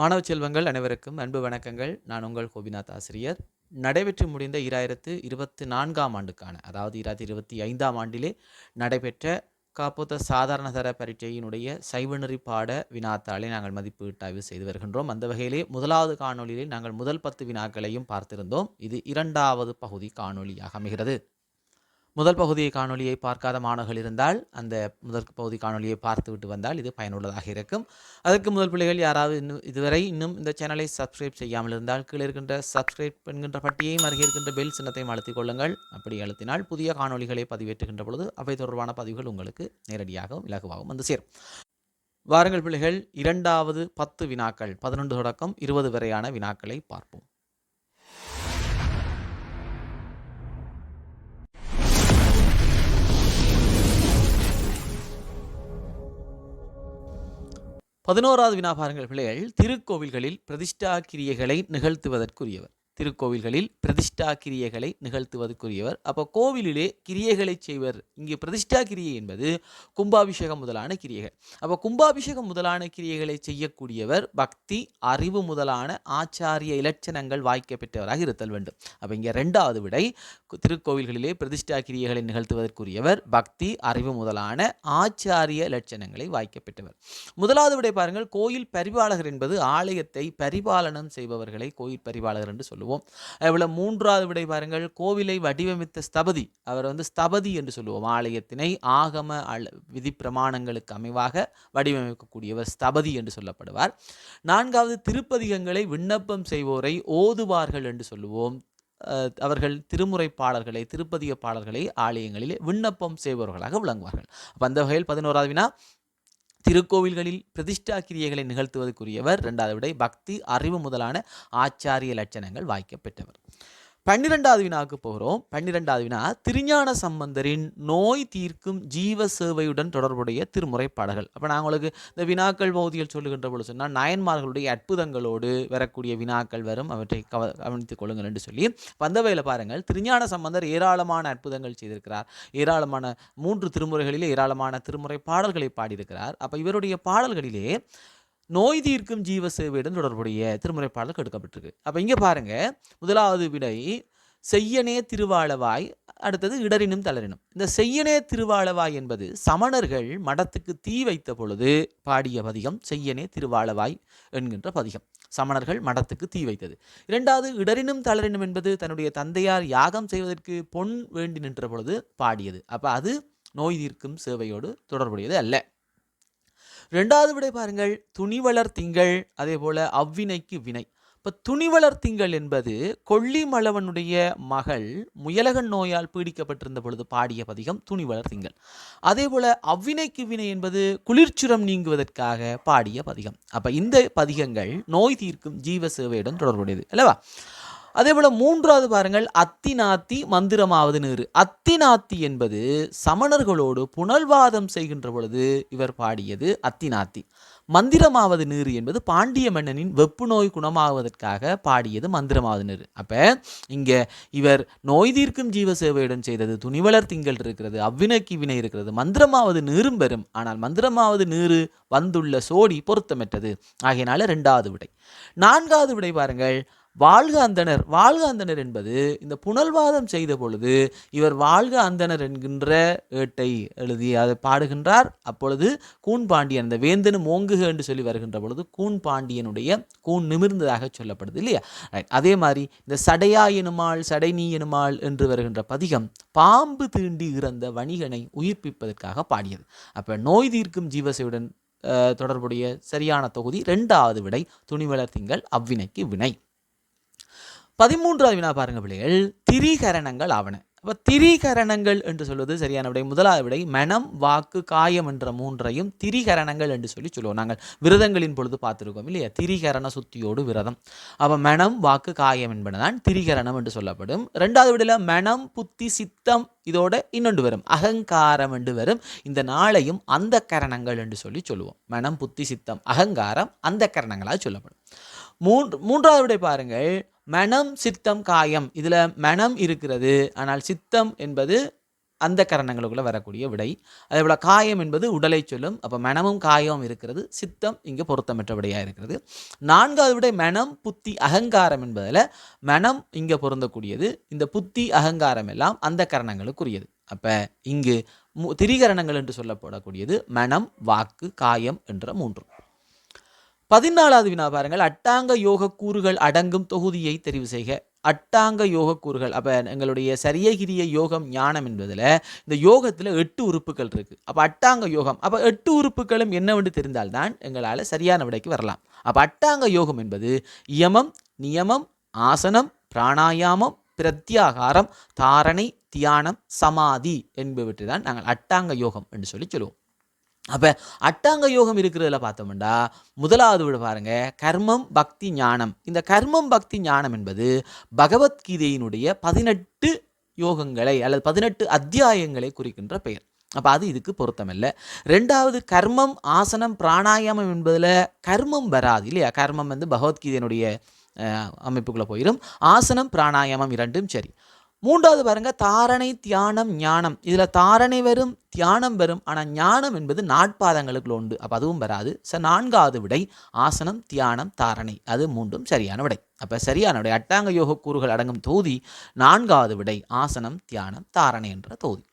மாணவ செல்வங்கள் அனைவருக்கும் அன்பு வணக்கங்கள். நான் உங்கள் கோபிநாத் ஆசிரியர். நடைபெற்று முடிந்த இராயிரத்து இருபத்தி நான்காம் ஆண்டுக்கான அதாவது இராயிரத்தி இருபத்தி ஐந்தாம் ஆண்டிலே நடைபெற்ற காப்போத்த சாதாரண தர பரீட்சையினுடைய சைவநெறி பாட வினாத்தாளை நாங்கள் மதிப்பீட்டாய்வு செய்து வருகின்றோம். அந்த வகையிலே முதலாவது காணொளியிலே நாங்கள் முதல் பத்து வினாக்களையும் பார்த்திருந்தோம். இது இரண்டாவது பகுதி காணொளியாக அமைகிறது. முதல் பகுதியை காணொலியை பார்க்காத மாணவர்கள் இருந்தால் அந்த முதல் பகுதி காணொலியை பார்த்துவிட்டு வந்தால் இது பயனுள்ளதாக இருக்கும். அதற்கு முதல் பிள்ளைகள் யாராவது இன்னும் இதுவரை இன்னும் இந்த சேனலை சப்ஸ்கிரைப் செய்யாமல் இருந்தால் கீழே இருக்கின்ற சப்ஸ்கிரைப் என்கின்ற பட்டியையும் அருகே இருக்கின்ற பெல் சின்னத்தையும் அழுத்திக் கொள்ளுங்கள். அப்படி அழுத்தினால் புதிய காணொலிகளை பதிவேற்றுகின்ற பொழுது அவை தொடர்பான பதிவுகள் உங்களுக்கு நேரடியாகவும் இலகுவாகவும் வந்து சேரும். வாருங்கள் பிள்ளைகள் இரண்டாவது பத்து வினாக்கள் பதினொன்று தொடக்கம் இருபது வரையான வினாக்களை பார்ப்போம். பதினோராவது வினா பாருங்கள் பிள்ளைகள் திருக்கோவில்களில் பிரதிஷ்டா கிரியைகளை நிகழ்த்துவதற்குரியவர். திருக்கோவில்களில் பிரதிஷ்டா கிரியைகளை நிகழ்த்துவதற்குரியவர். அப்போ கோவிலிலே கிரியைகளை செய்வர். இங்கே பிரதிஷ்டா கிரியை என்பது கும்பாபிஷேகம் முதலான கிரியைகள். அப்போ கும்பாபிஷேகம் முதலான கிரியைகளை செய்யக்கூடியவர் பக்தி அறிவு முதலான ஆச்சாரிய இலட்சணங்கள் வாய்க்க பெற்றவராக இருத்தல் வேண்டும். அப்போ இங்கே ரெண்டாவது விடை திருக்கோவில்களிலே பிரதிஷ்டா கிரியைகளை நிகழ்த்துவதற்குரியவர் பக்தி அறிவு முதலான ஆச்சாரிய இலட்சணங்களை வாய்க்க பெற்றவர். முதலாவது விடை பாருங்கள் கோயில் பரிபாலகர் என்பது ஆலயத்தை பரிபாலனம் செய்பவர்களை கோயில் பரிபாலகர் என்று சொல்லுவோம். அதுபோல மூன்றாவது விடை பாருங்கள். கோவிலை வடிவமைத்த ஸ்தபதி. அவர் வந்து ஸ்தபதி என்று சொல்லுவோம். ஆலயத்தினை ஆகம அள விதி பிரமாணங்களுக்கு அமைவாக வடிவமைக்கக்கூடியவர் ஸ்தபதி என்று சொல்லப்படுவார். நான்காவது திருப்பதிகங்களை விண்ணப்பம் செய்வோரை ஓதுவார்கள் என்று சொல்லுவோம். அவர்கள் திருமுறைப்பாளர்களை திருப்பதிய பாடல்களை ஆலயங்களிலே விண்ணப்பம் செய்பவர்களாக விளங்குவார்கள். அப்போ அந்த வகையில் பதினோராவது வினா திருக்கோவில்களில் பிரதிஷ்டா கிரியைகளை நிகழ்த்துவதற்குரியவர் இரண்டாவது விடை பக்தி அறிவு முதலான ஆச்சாரிய லட்சணங்கள் வாய்க்க பெற்றவர் பன்னிரெண்டாவது வினாவுக்கு போகிறோம். பன்னிரெண்டாவது வினா திருஞான சம்பந்தரின் நோய் தீர்க்கும் ஜீவ சேவையுடன் தொடர்புடைய திருமுறை பாடல்கள் அப்போ நான் உங்களுக்கு இந்த வினாக்கள் பகுதியில் சொல்லுகின்ற பொழுது சொன்னால் நாயன்மார்களுடைய அற்புதங்களோடு வரக்கூடிய வினாக்கள் வரும். அவற்றை கவ கவனித்துக் கொள்ளுங்கள் என்று சொல்லி. வந்தவையில் பாருங்கள். திருஞான சம்பந்தர் ஏராளமான அற்புதங்கள் செய்திருக்கிறார். ஏராளமான மூன்று திருமுறைகளிலே ஏராளமான திருமுறை பாடல்களை பாடியிருக்கிறார். அப்போ இவருடைய பாடல்களிலே நோய் தீர்க்கும் ஜீவ சேவையுடன் தொடர்புடைய திருமுறை பாடல் கொடுக்கப்பட்டிருக்கு. அப்போ இங்கே பாருங்க முதலாவது விடை செய்யனே திருவாளவாய் அடுத்தது இடரினும் தளரினும் இந்த செய்யனே திருவாளவாய் என்பது சமணர்கள் மடத்துக்கு தீ வைத்த பொழுது பாடிய பதிகம் செய்யனே திருவாளவாய் என்கின்ற பதிகம். சமணர்கள் மடத்துக்கு தீ வைத்தது. இரண்டாவது இடரினும் தளரினும் என்பது தன்னுடைய தந்தையார் யாகம் செய்வதற்கு பொன் வேண்டி நின்ற பொழுது பாடியது. அப்போ அது நோய் தீர்க்கும் சேவையோடு தொடர்புடையது அல்ல. ரெண்டாவது விடை பாருங்கள். துணிவளர் திங்கள் அதே போல அவ்வினைக்கு வினை. இப்போ துணிவளர் திங்கள் என்பது கொல்லிமலவனுடைய மகள் முயலகன் நோயால் பீடிக்கப்பட்டிருந்த பொழுது பாடிய பதிகம் துணிவளர் திங்கள். அதே போல அவ்வினைக்கு வினை என்பது குளிர்ச்சுரம் நீங்குவதற்காக பாடிய பதிகம். அப்போ இந்த பதிகங்கள் நோய் தீர்க்கும் ஜீவ சேவையுடன் தொடர்புடையது. அல்லவா? அதே போல் மூன்றாவது பாருங்கள் அத்திநாத்தி மந்திரமாவது நேரு. அத்திநாத்தி என்பது சமணர்களோடு புனல்வாதம் செய்கின்ற பொழுது இவர் பாடியது அத்திநாத்தி. மந்திரமாவது நீரு என்பது பாண்டிய மன்னனின் வெப்பு நோய் குணமாவதற்காக பாடியது மந்திரமாவது நீர். அப்போ இங்கே இவர் நோய் தீர்க்கும் ஜீவ சேவையுடன் செய்தது துணிவளர் திங்கள் இருக்கிறது அவ்வினைக்கு வினை இருக்கிறது. மந்திரமாவது நீரும் பெறும் ஆனால் மந்திரமாவது நீரு வந்துள்ள சோடி பொருத்தமற்றது. ஆகையினால ரெண்டாவது விடை. நான்காவது விடை பாருங்கள் வாழ்க அந்தணர் வாழ்க அந்தணர் என்பது இந்த புனல்வாதம் செய்த பொழுது இவர் வாழ்க அந்தணர் என்கின்ற ஏட்டை எழுதி அதை பாடுகின்றார். அப்பொழுது கூன் பாண்டியன் இந்த வேந்தனும் ஓங்குக என்று சொல்லி வருகின்ற பொழுது கூன் பாண்டியனுடைய கூன் நிமிர்ந்ததாக சொல்லப்படுது இல்லையா? அதே மாதிரி இந்த சடையா எனுமாள் சடை நீ எனுமாள் என்று வருகின்ற பதிகம் பாம்பு தீண்டி இறந்த வணிகனை உயிர்ப்பிப்பதற்காக பாடியது. அப்போ நோய் தீர்க்கும் ஜீவசையுடன் தொடர்புடைய சரியான தொகுதி ரெண்டாவது விடை துணிவளர் திங்கள் அவ்வினைக்கு வினை. பதிமூன்றாவது வினா பாருங்க பிள்ளைகள். திரிகரணங்கள் ஆவன. அப்போ திரிகரணங்கள் என்று சொல்வது சரியான விடை. முதலாவது விடை மனம் வாக்கு காயம் என்ற மூன்றையும் திரிகரணங்கள் என்று சொல்லி சொல்லுவோம் நாங்கள். விரதங்களின் பொழுது பார்த்துருக்கோம் இல்லையா? திரிகரண சுத்தியோடு விரதம். அப்போ மனம் வாக்கு காயம் என்பதுதான் திரிகரணம் என்று சொல்லப்படும். ரெண்டாவது விடையில் மனம் புத்தி சித்தம் இதோட இன்னொன்று வரும். அகங்காரம் என்று வரும். இந்த நாளையும் அந்த கரணங்கள் என்று சொல்லி சொல்லுவோம். மனம் புத்தி சித்தம் அகங்காரம் அந்த கரணங்களாக சொல்லப்படும். மூன்று மூன்றாவது விடை பாருங்கள். மனம் சித்தம் காயம். இதில் மனம் இருக்கிறது. ஆனால் சித்தம் என்பது அந்த கரணங்களுக்குள்ளே வரக்கூடிய விடை. அதே போல் காயம் என்பது உடலை சொல்லும். அப்போ மனமும் காயமும் இருக்கிறது. சித்தம் இங்கே பொருத்தமற்ற விடையாக இருக்கிறது. நான்காவது விடை மனம் புத்தி அகங்காரம் என்பதில் மனம் இங்கே பொருந்தக்கூடியது. இந்த புத்தி அகங்காரம் எல்லாம் அந்த கரணங்களுக்குரியது. அப்போ இங்கு மு திரிகரணங்கள் என்று சொல்லப்படக்கூடியது மனம் வாக்கு காயம் என்ற மூன்று. பதினாலாவது வினா பாருங்கள். அட்டாங்க யோக கூறுகள் அடங்கும் தொகுதியை தெரிவு செய்க. அட்டாங்க யோக கூறுகள். அப்போ எங்களுடைய சரியகிரிய யோகம் ஞானம் என்பதில் இந்த யோகத்தில் எட்டு உறுப்புகள் இருக்குது அப்போ அட்டாங்க யோகம். அப்போ எட்டு உறுப்புகளும் என்னவென்று தெரிந்தால்தான் எங்களால் சரியான விடைக்கு வரலாம். அப்போ அட்டாங்க யோகம் என்பது யமம் நியமம் ஆசனம் பிராணாயாமம் பிரத்யாகாரம் தாரணை தியானம் சமாதி என்பவற்றை தான் நாங்கள் அட்டாங்க யோகம் என்று சொல்லி சொல்லுவோம். அப்போ அட்டாங்க யோகம் இருக்கிறதுல பார்த்தோம்னா முதலாவது விட பாருங்க கர்மம் பக்தி ஞானம். இந்த கர்மம் பக்தி ஞானம் என்பது பகவத்கீதையினுடைய பதினெட்டு யோகங்களை அல்லது பதினெட்டு அத்தியாயங்களை குறிக்கின்ற பெயர். அப்போ அது இதுக்கு பொருத்தமில்லை. ரெண்டாவது கர்மம் ஆசனம் பிராணாயாமம் என்பதில் கர்மம் வராது இல்லையா? கர்மம் வந்து பகவத்கீதையினுடைய அமைப்புக்குள்ளே போயிடும் ஆசனம் பிராணாயாமம் இரண்டும் சரி. மூன்றாவது பாருங்க தாரணை தியானம் ஞானம். இதில் தாரணை வரும் தியானம் வரும். ஆனால் ஞானம் என்பது நாட்பாதங்களுக்குள்ள உண்டு. அப்போ அதுவும் வராது. ச நான்காவது விடை ஆசனம் தியானம் தாரணை. அது மூன்றும் சரியான விடை. அப்போ சரியான விடை. அட்டாங்க யோக கூறுகள் அடங்கும் தொகுதி நான்காவது விடை ஆசனம் தியானம் தாரணை என்ற தொகுதி.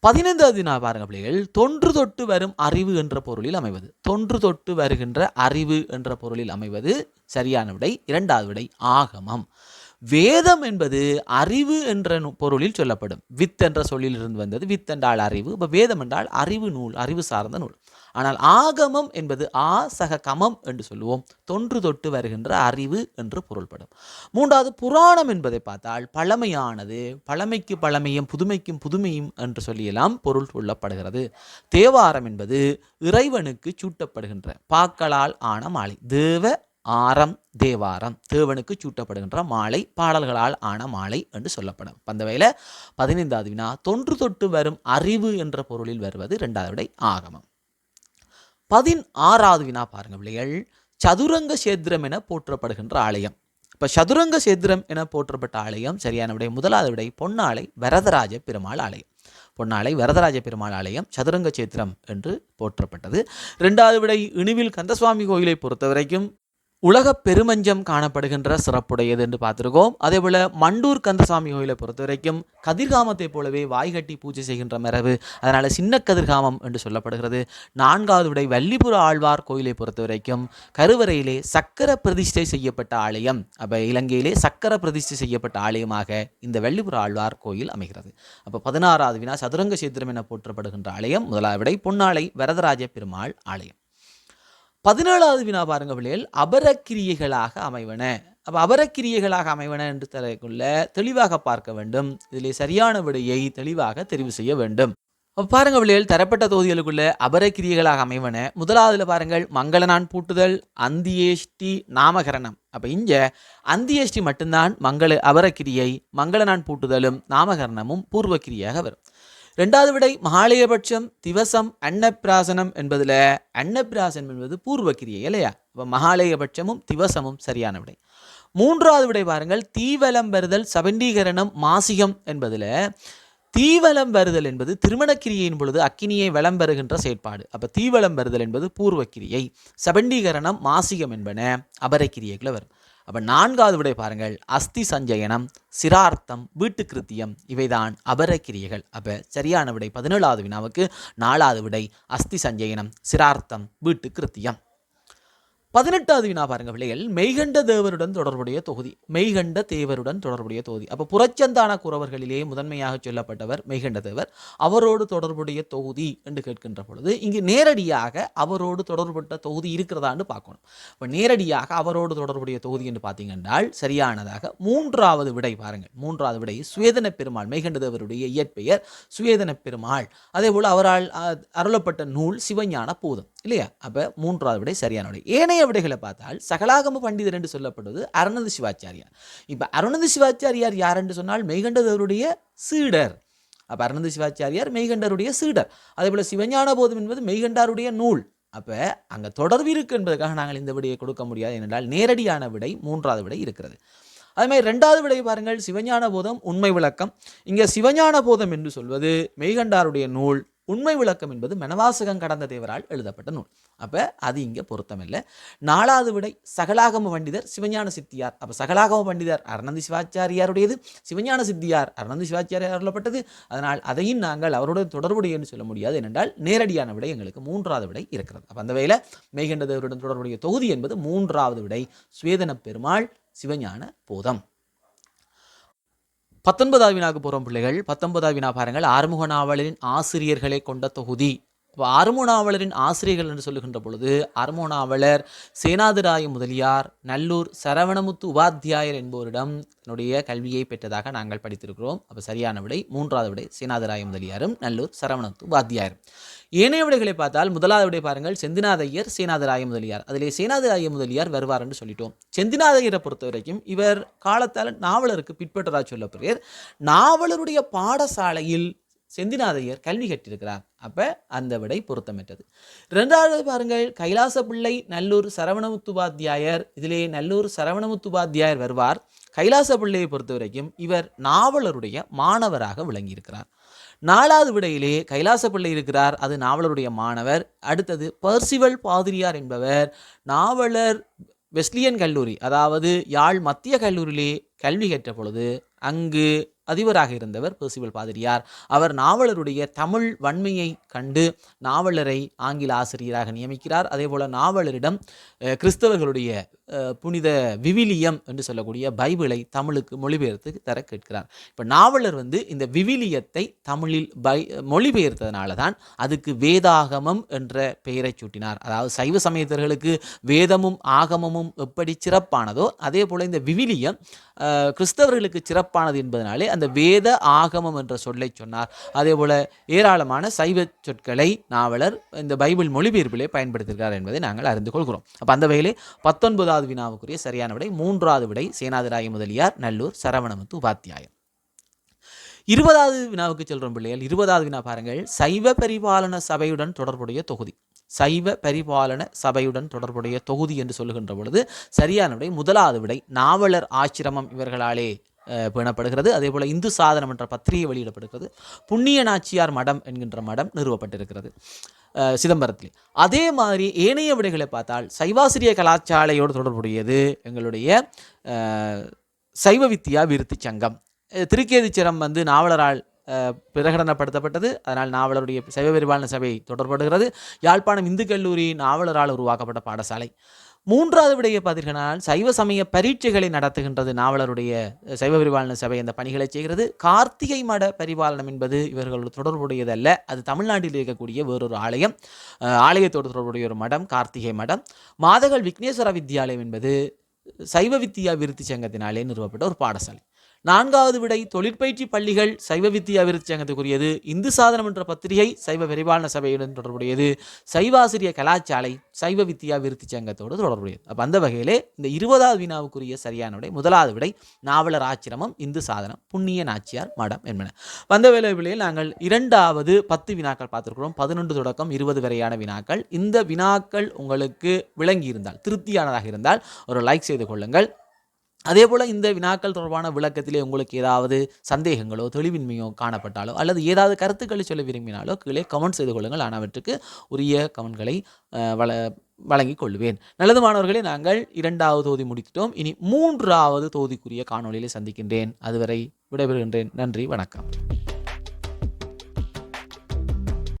பதினைந்தாவது நான் பாருங்க பிள்ளைகள் தொன்று தொட்டு வரும் அறிவு என்ற பொருளில் அமைவது. தொன்று தொட்டு வருகின்ற அறிவு என்ற பொருளில் அமைவது சரியான விடை. இரண்டாவது விடை ஆகமம். வேதம் என்பது அறிவு என்ற நு- பொருளில் சொல்லப்படும். வித் என்ற சொல்லிலிருந்து வந்தது. வித் என்றால் அறிவு. இப்போ வேதம் என்றால் அறிவு நூல் அறிவு சார்ந்த நூல். ஆனால் ஆகமம் என்பது ஆ சக கமம் என்று சொல்லுவோம். தொன்று தொட்டு வருகின்ற அறிவு என்று பொருள்படும். மூன்றாவது புராணம் என்பதை பார்த்தால் பழமையானது பழமைக்கு பழமையும் புதுமைக்கும் புதுமையும் என்று சொல்லியெல்லாம் பொருள் கொள்ளப்படுகிறது தேவாரம் என்பது இறைவனுக்கு சூட்டப்படுகின்ற பாக்களால் ஆன மாலை. தேவ ஆரம் தேவாரம் தேவனுக்கு சூட்டப்படுகின்ற மாலை பாடல்களால் ஆன மாலை என்று சொல்லப்படும். அந்த வகையில் பதினைந்தாவது வினா தொன்று தொட்டு வரும் அறிவு என்ற பொருளில் வருவது இரண்டாவது விடை ஆகமம். பதினாறாவது வினா பாருங்க பிள்ளைகள். சதுரங்க சேத்திரம் என போற்றப்படுகின்ற ஆலயம். இப்போ சதுரங்க சேத்திரம் என போற்றப்பட்ட ஆலயம் சரியான விடை முதலாவது விடை பொன்னாலை வரதராஜ பெருமாள் ஆலயம். பொன்னாலை வரதராஜ பெருமாள் ஆலயம் சதுரங்க சேத்திரம் என்று போற்றப்பட்டது. ரெண்டாவது விடை இணுவில் கந்தசுவாமி கோயிலை பொறுத்தவரைக்கும் உலக பெருமஞ்சம் காணப்படுகின்ற சிறப்புடையது என்று பார்த்துருக்கோம். அதே போல் மண்டூர் கந்தசாமி கோயிலை பொறுத்த வரைக்கும் கதிர்காமத்தைப் போலவே வாய்கட்டி பூஜை செய்கின்ற மரபு அதனால் சின்ன கதிர்காமம் என்று சொல்லப்படுகிறது. நான்காவது விடை வள்ளிபுர ஆழ்வார் கோயிலை பொறுத்த வரைக்கும் கருவறையிலே சக்கர பிரதிஷ்டை செய்யப்பட்ட ஆலயம் அப்போ இலங்கையிலே சக்கர பிரதிஷ்டை செய்யப்பட்ட ஆலயமாக இந்த வள்ளிபுர ஆழ்வார் கோயில் அமைகிறது. அப்போ பதினாறாவது வினா சதுரங்க சேத்திரம் என போற்றப்படுகின்ற ஆலயம் முதலாவது விடை பொன்னாலை வரதராஜ பெருமாள் ஆலயம். பதினேழாவது வினா பாருங்க பிள்ளைகள் அபரக்கிரியைகளாக அமைவன. அப்போ அபரக்கிரியைகளாக அமைவன என்று தலைக்குள்ள தெளிவாக பார்க்க வேண்டும். இதிலே சரியான விடையை தெளிவாக தெரிவு செய்ய வேண்டும். அப்போ பாருங்க பிள்ளைகள் தரப்பட்ட தொகுதிகளுக்குள்ள அபரக்கிரியைகளாக அமைவன. முதலாவதுல பாருங்கள் மங்களனான் பூட்டுதல் அந்தியேஷ்டி நாமகரணம். அப்போ இங்க அந்தியேஷ்டி மட்டும்தான் மங்கள அபரக்கிரியை மங்களனான் பூட்டுதலும் நாமகரணமும் பூர்வக்கிரியாக வரும். ரெண்டாவது விடை மகாலயபட்சம் திவசம் அன்னப்பிராசனம் என்பதில் அன்னப்பிராசனம் என்பது பூர்வக்கிரியை இல்லையா? அப்போ மகாலயபட்சமும் திவசமும் சரியான விடை. மூன்றாவது விடை பாருங்கள் தீவலம் வருதல் சபண்டீகரணம் மாசிகம் என்பதில் தீவலம் வருதல் என்பது திருமணக்கிரியின் பொழுது அக்கினியை வலம் வருகின்ற செயற்பாடு. அப்போ தீவலம் வருதல் என்பது பூர்வக்கிரியை சபண்டீகரணம் மாசிகம் என்பன அபரக்கிரியைகளை வரும். அப்போ நான்காவது விடை பாருங்கள். அஸ்தி சஞ்சயனம் சிரார்த்தம் வீட்டு கிருத்தியம் இவைதான் அபரக்கிரியைகள் அப்போ சரியான விடை பதினேழாவது வினாவுக்கு நாலாவது விடை அஸ்தி சஞ்சயனம் சிரார்த்தம் வீட்டு கிருத்தியம் பதினெட்டாவது வினா பாருங்க பிள்ளைகள். மெய்கண்ட தேவருடன் தொடர்புடைய தொகுதி. மெய்கண்ட தேவருடன் தொடர்புடைய தொகுதி. அப்போ புறச்சந்தான குறவர்களிலே முதன்மையாக சொல்லப்பட்டவர் மெய்கண்ட தேவர். அவரோடு தொடர்புடைய தொகுதி என்று கேட்கின்ற பொழுது இங்கு நேரடியாக அவரோடு தொடர்புட்ட தொகுதி இருக்கிறதான்னு பார்க்கணும். இப்போ நேரடியாக அவரோடு தொடர்புடைய தொகுதி என்று பார்த்தீங்கன்றால் சரியானதாக மூன்றாவது விடை பாருங்கள். மூன்றாவது விடை சுவேதன பெருமாள் மெய்கண்ட தேவருடைய இயற்பெயர் சுவேதன பெருமாள். அதே போல் அவரால் அருளப்பட்ட நூல் சிவஞான பூதம். இல்லையா? அப்போ மூன்றாவது விடை சரியான விடை. ஏனைய விடைகளை பார்த்தால் சகலாகம பண்டிதர் என்று சொல்லப்படுவது அருணந்தி சிவாச்சாரியார். இப்போ அருணந்தி சிவாச்சாரியார் யார் என்று சொன்னால் மெய்கண்டதருடைய சீடர். அப்போ அருணந்தி சிவாச்சாரியார் மெய்கண்டருடைய சீடர். அதே போல் சிவஞான போதம் என்பது மெய்கண்டாருடைய நூல். அப்போ அங்கே தொடர்பு இருக்கு என்பதற்காக நாங்கள் இந்த விடையை கொடுக்க முடியாது ஏனென்றால் நேரடியான விடை மூன்றாவது விடை இருக்கிறது. அதுமாதிரி ரெண்டாவது விடை பாருங்கள். சிவஞான போதம் உண்மை விளக்கம். இங்கே சிவஞான போதம் என்று சொல்வது மெய்கண்டாருடைய நூல். உண்மை விளக்கம் என்பது மனவாசகம் கடந்த தேவரால் எழுதப்பட்ட நூல். அப்போ அது இங்கே பொருத்தமில்லை நாலாவது விடை சகலாகம பண்டிதர் சிவஞான சித்தியார். அப்போ சகலாகம பண்டிதர் அருணந்தி சிவாச்சாரியாருடையது சிவஞான சித்தியார் அருணந்தி சிவாச்சாரியார் அருளப்பட்டது. அதனால் அதையும் நாங்கள் அவருடன் தொடர்புடையன்னு சொல்ல முடியாது. ஏனென்றால் நேரடியான விடை எங்களுக்கு மூன்றாவது விடை இருக்கிறது. அப்போ அந்த வகையில் மெய்கண்ட தேவருடன் தொடர்புடைய தொகுதி என்பது மூன்றாவது விடை சுவேதன பெருமாள் சிவஞான போதம். பத்தொன்பதாவது வினாக்கு போகிறோம் பிள்ளைகள். பத்தொன்பதாவது வினா பாருங்கள் ஆறுமுக நாவலின் ஆசிரியர்களை கொண்ட தொகுதி. இப்போ அருமுனாவலரின் ஆசிரியர்கள் என்று சொல்லுகின்ற பொழுது அருமுனாவலர் சேனாதிராய முதலியார் நல்லூர் சரவணமுத்து உபாத்தியாயர் என்பவரிடம் தன்னுடைய கல்வியை பெற்றதாக நாங்கள் படித்திருக்கிறோம். அப்போ சரியான விடை மூன்றாவது விடை சேனாதிராய முதலியாரும் நல்லூர் சரவணமுத்து உபாத்தியாயரும் ஏனைய விடைகளை பார்த்தால் முதலாவது விடை பாருங்கள் செந்திநாதையர் சேனாதிராய முதலியார். அதிலே சேனாதிராய முதலியார் வருவார் என்று சொல்லிட்டோம். செந்திநாதையரை பொறுத்த வரைக்கும் இவர் காலத்தால் நாவலருக்கு பிற்பற்றதாக சொல்லப்படுகிறார். நாவலருடைய பாடசாலையில் செந்திநாதையர் கல்வி கற்றிருக்கிறார். அப்போ அந்த விடை பொருத்தமற்றது. ரெண்டாவது பாருங்கள் கைலாச பிள்ளை நல்லூர் சரவணமுத்துபாத்தியாயர் இதிலே நல்லூர் சரவணமுத்துபாத்தியாயர் வருவார். கைலாச பிள்ளையை பொறுத்த வரைக்கும் இவர் நாவலருடைய மாணவராக விளங்கியிருக்கிறார். நாலாவது விடையிலே கைலாச பிள்ளை இருக்கிறார் அது நாவலருடைய மாணவர். அடுத்தது பர்சிவல் பாதிரியார் என்பவர் நாவலர் வெஸ்லியன் கல்லூரி அதாவது யாழ் மத்திய கல்லூரியிலே கல்வி கற்ற பொழுது அங்கு அதிபராக இருந்தவர் பெர்சிவல் பாதிரியார். அவர் நாவலருடைய தமிழ் வன்மையை கண்டு நாவலரை ஆங்கில ஆசிரியராக நியமிக்கிறார். அதே போல் நாவலரிடம் கிறிஸ்தவர்களுடைய புனித விவிலியம் என்று சொல்லக்கூடிய பைபிளை தமிழுக்கு மொழிபெயர்த்து தர கேட்கிறார். இப்போ நாவலர் வந்து இந்த விவிலியத்தை தமிழில் பை மொழிபெயர்த்ததுனால தான் அதுக்கு வேதாகமம் என்ற பெயரை சூட்டினார். அதாவது சைவ சமயத்தர்களுக்கு வேதமும் ஆகமமும் எப்படி சிறப்பானதோ அதே போல் இந்த விவிலியம் கிறிஸ்தவர்களுக்கு சிறப்பானது என்பதனாலே அந்த வேத ஆகமம் என்ற சொல்லை சொன்னார். அதே போல ஏராளமான சைவ சொற்களை நாவலர் இந்த பைபிள் மொழிபெயர்ப்பிலே பயன்படுத்துகிறார் என்பதை நாங்கள் அறிந்து கொள்கிறோம். அப்போ அந்த வகையிலே பத்தொன்பதாவது வினாவுக்குரிய சரியான விடை மூன்றாவது விடை சேனாதிராய முதலியார் நல்லூர் சரவணமுத்து உபாத்தியாயர் இருபதாவது வினாவுக்கு செல்கிறோம் பிள்ளைகள். இருபதாவது வினா பாருங்கள். சைவ பரிபாலன சபையுடன் தொடர்புடைய தொகுதி. சைவ பரிபாலன சபையுடன் தொடர்புடைய தொகுதி என்று சொல்லுகின்ற பொழுது சரியான விடை முதலாவது விடை நாவலர் ஆசிரமம் இவர்களாலே பேணப்படுகிறது. அதே போல் இந்து சாதனம் என்ற பத்திரிகை வெளியிடப்படுகிறது புண்ணிய நாச்சியார் மடம் என்கின்ற மடம் நிறுவப்பட்டிருக்கிறது. சிதம்பரத்தில். அதே மாதிரி ஏனைய விடைகளை பார்த்தால் சைவாசிரிய கலாச்சாலையோடு தொடர்புடையது எங்களுடைய சைவ வித்தியா விருத்தி சங்கம். அஹ், திருக்கேதிச்சிரம் வந்து நாவலரால் பிரகடனப்படுத்தப்பட்டது. அதனால் நாவலருடைய சைவ பெருபாலன சபை தொடர்படுகிறது. யாழ்ப்பாணம் இந்து கல்லூரி நாவலரால் உருவாக்கப்பட்ட பாடசாலை. மூன்றாவது விடையை பார்த்தீர்கள் சைவ சமய பரீட்சைகளை நடத்துகின்றது நாவலருடைய சைவ பரிபாலன சபை அந்த பணிகளை செய்கிறது. கார்த்திகை மட பரிபாலனம் என்பது இவர்களோடு தொடர்புடையதல்ல. அது தமிழ்நாட்டில் இருக்கக்கூடிய வேறொரு ஆலயம். ஆலயத்தோடு தொடர்புடைய ஒரு மடம் கார்த்திகை மடம். மாதகள் விக்னேஸ்வர வித்யாலயம் என்பது சைவ வித்யா விருத்தி சங்கத்தினாலே நிறுவப்பட்ட ஒரு பாடசாலை. நான்காவது விடை தொழிற்பயிற்சி பள்ளிகள் சைவ வித்தியா விருத்தி சங்கத்துக்குரியது இந்து சாதனம் என்ற பத்திரிகை சைவ விரைவான சபையுடன் தொடர்புடையது. சைவாசிரிய கலாச்சாலை சைவ வித்தியா விருத்தி சங்கத்தோடு தொடர்புடையது. அப்போ அந்த வகையிலே இந்த இருபதாவது வினாவுக்குரிய சரியான விடை முதலாவது விடை நாவலர் ஆச்சிரமம் இந்து சாதனம் புண்ணிய நாச்சியார் மடம் என்பன. வந்த வேலைகளில் நாங்கள் இரண்டாவது பத்து வினாக்கள் பார்த்துருக்கிறோம். பதினொன்று தொடக்கம் இருபது வரையான வினாக்கள். இந்த வினாக்கள் உங்களுக்கு விளங்கி இருந்தால் திருப்தியானதாக இருந்தால் ஒரு லைக் செய்து கொள்ளுங்கள். அதே போல் இந்த வினாக்கள் தொடர்பான விளக்கத்திலே உங்களுக்கு ஏதாவது சந்தேகங்களோ தெளிவின்மையோ காணப்பட்டாலோ அல்லது ஏதாவது கருத்துக்களை சொல்ல விரும்பினாலோ கீழே கமெண்ட் செய்து கொள்ளுங்கள். ஆனவற்றுக்கு அவற்றுக்கு உரிய கமெண்ட்களை வள வழங்கிக் கொள்வேன். நல்லது மாணவர்களே நாங்கள் இரண்டாவது தொகுதி முடித்துட்டோம். இனி மூன்றாவது தொகுதிக்குரிய காணொலியில் சந்திக்கின்றேன். அதுவரை விடைபெறுகின்றேன். நன்றி வணக்கம்.